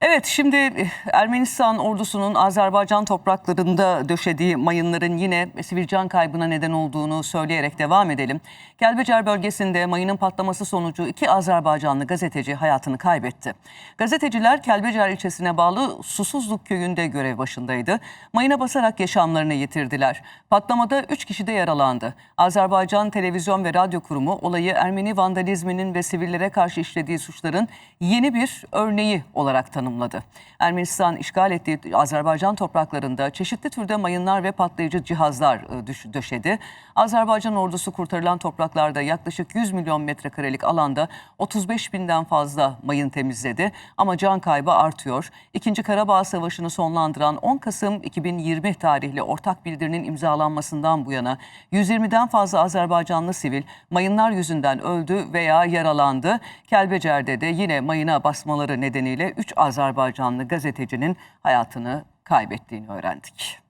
Evet şimdi eh, Ermenistan ordusunun Azerbaycan topraklarında döşediği mayınların yine sivil can kaybına neden olduğunu söyleyerek devam edelim. Kelbecer bölgesinde mayının patlaması sonucu iki Azerbaycanlı gazeteci hayatını kaybetti. Gazeteciler Kelbecer ilçesine bağlı Susuzluk köyünde görev başındaydı. Mayına basarak yaşamlarını yitirdiler. Patlamada üç kişi de yaralandı. Azerbaycan Televizyon ve Radyo Kurumu olayı Ermeni vandalizminin ve sivillere karşı işlediği suçların yeni bir örneği olarak tanımladı. Ermenistan işgal ettiği Azerbaycan topraklarında çeşitli türde mayınlar ve patlayıcı cihazlar e, döşedi. Azerbaycan ordusu kurtarılan topraklarda yaklaşık 100 milyon metrekarelik alanda 35 binden fazla mayın temizledi. Ama can kaybı artıyor. İkinci Karabağ Savaşı'nı sonlandıran 10 Kasım 2020 tarihli ortak bildirinin imzalanmasından bu yana 120'den fazla Azerbaycanlı sivil mayınlar yüzünden öldü veya yaralandı. Kelbecer'de de yine mayına basmaları nedeniyle 3 Azerbaycanlı gazetecinin hayatını kaybettiğini öğrendik.